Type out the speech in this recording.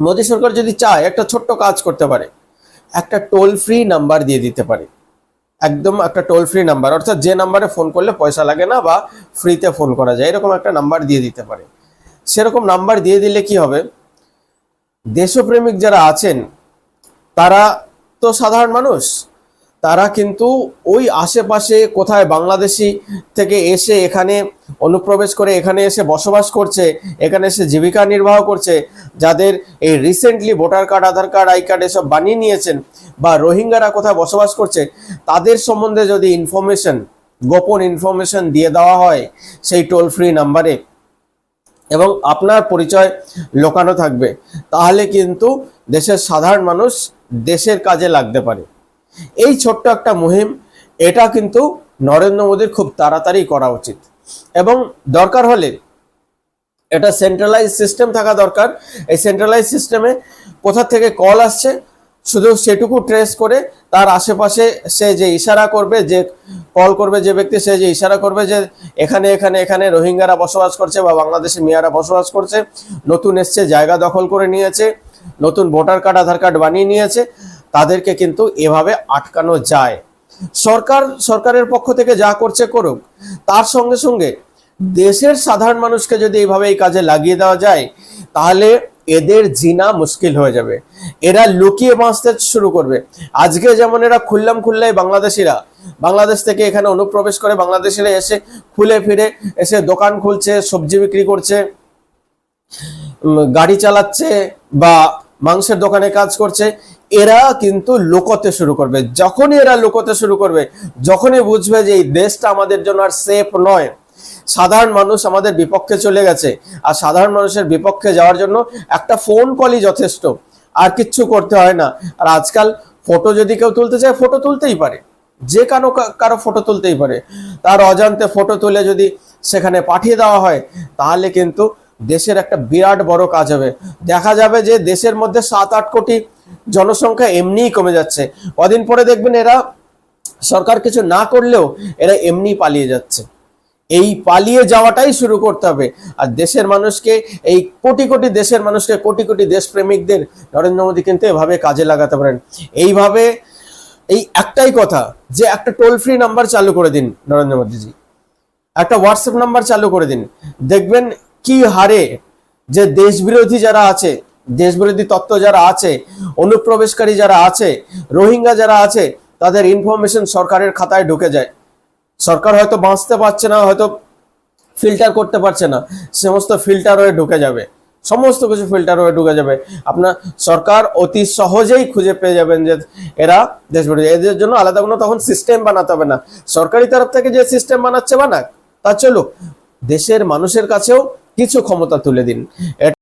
মোদী সরকার যদি চায় একটা ছোট্ট কাজ করতে পারে, একটা টোল ফ্রি নাম্বার দিয়ে দিতে পারে। একদম একটা টোল ফ্রি নাম্বার অর্থাৎ যে নাম্বারে ফোন করলে পয়সা লাগে না বা ফ্রিতে ফোন করা যায়, এরকম একটা নাম্বার দিয়ে দিতে পারে। সেরকম নাম্বার দিয়ে দিলে কি হবে? দেশপ্রেমিক যারা আছেন, তারা তো সাধারণ মানুষ। তারা কিন্তু ওই আশেপাশে কোথায় বাংলাদেশি থেকে এসে এখানে অনুপ্রবেশ করে, এখানে এসে বসবাস করছে, এখানে এসে জীবিকা নির্বাহ করছে, যাদের এই recently voter card Aadhaar card I card এসব বানিয়ে নিয়েছেন বা রোহিঙ্গারা কোথায় বসবাস করছে, তাদের সম্বন্ধে যদি ইনফরমেশন গোপন ইনফরমেশন দিয়ে দেওয়া হয় সেই টোল ফ্রি নাম্বারে এবং আপনার পরিচয় লোকানো থাকবে, তাহলে কিন্তু দেশের সাধারণ মানুষ দেশের কাজে লাগতে পারে। এই ছোট্ট একটা মুহিম, এটা কিন্তু নরেন্দ্র মোদীর খুব তাড়াতাড়ি করা উচিত। এবং দরকার হলে এটা সেন্ট্রালাইজ সিস্টেম থাকা দরকার। এই সেন্ট্রালাইজ সিস্টেমে কোথা থেকে কল আসছে, শুধু সেটুকু ট্রেস করে তার আশেপাশে সে যে ইশারা করবে, যে কল করবে যে ব্যক্তি, সে যে ইশারা করবে যে এখানে এখানে এখানে রোহিঙ্গারা বসবাস করছে বা বাংলাদেশি মিয়ারা বসবাস করছে, নতুন এসছে, জায়গা দখল করে নিয়েছে, নতুন ভোটার কার্ড, আধার কার্ড বানিয়ে নিয়েছে তাদেরকে কিন্তু এভাবে আটকানো যায়। সরকার, সরকারের পক্ষ থেকে যা করছে করুক, তার সঙ্গে সঙ্গে দেশের সাধারণ মানুষকে যদি এইভাবে এই কাজে লাগিয়ে দেওয়া যায়, তাহলে এদের জিনা মুশকিল হয়ে যাবে। এরা লুকিয়ে বাঁচতে শুরু করবে। আজকে যেমন এরা খুললাম খুললাই বাংলাদেশিরা, বাংলাদেশ থেকে এখানে অনুপ্রবেশ করে বাংলাদেশিরা এসে খুলে ফিরে এসে দোকান খুলছে, সবজি বিক্রি করছে গাড়ি চালাচ্ছে বা মাংসের দোকানে কাজ করছে, এরা কিন্তু লুকোতে শুরু করবে। যখনই এরা লুকোতে শুরু করবে, যখনই বুঝবে যে এই দেশটা আমাদের জন্য আর সেফ নয়। সাধারণ মানুষ আমাদের বিপক্ষে চলে গেছে। আর সাধারণ মানুষের বিপক্ষে যাওয়ার জন্য একটা ফোন কলই যথেষ্ট। আর কিচ্ছু করতে হয় না। আর আজকাল ফটো যদি কেউ তুলতে চায় ফটো তুলতেই পারে। যে কারও কারও ফটো তুলতেই পারে। তার অজান্তে ফটো তুলে যদি সেখানে পাঠিয়ে দেওয়া হয়, তাহলে কিন্তু দেশের একটা বিরাট বড় কাজ হবে। দেখা যাবে যে দেশের মধ্যে সাত, আট কোটি জনসংখ্যা এমনিই কমে যাচ্ছে। কদিন পরে দেখবেন এরা সরকার কিছু না করলেও এরা এমনি পালিয়ে যাচ্ছে। এই পালিয়ে যাওয়াটাই শুরু করতে হবে। আর দেশের মানুষকে, এই কোটি কোটি দেশের মানুষকে, কোটি কোটি দেশপ্রেমিকদের নরেন্দ্র মোদী কিন্তু এভাবে কাজে লাগাতে পারেন। এইভাবে, এই একটাই কথা যে একটা টোল ফ্রি নাম্বার চালু করে দিন নরেন্দ্র মোদীজি। একটা হোয়াটসঅ্যাপ নাম্বার চালু করে দিন। দেখবেন কি হারে যে দেশ বিরোধী যারা আছে দেশ বিরোধী তত্ত্ব যারা আছে, অনুপ্রবেশকারী যারা আছে, রোহিঙ্গা যারা আছে, তাদের ইনফরমেশন সরকারের খাতায় ঢুকে যায়। সরকার হয়তো বাঁচতে পারছে না, হয়তো ফিল্টার করতে পারছে না, সমস্ত ফিল্টার হয়ে ঢুকে যাবে। সমস্ত কিছু ফিল্টার হয়ে ঢুকে যাবে। আপনার সরকার অতি সহজেই খুঁজে পেয়ে যাবেন যে এরা দেশ বিরোধী এদের জন্য আলাদা কোনো তখন সিস্টেম বানাতে হবে না। সরকারি তরফ থেকে যে সিস্টেম বানাচ্ছে বানাক, তা চলুক। দেশের মানুষের কাছেও কিছু ক্ষমতা তুলে দিন।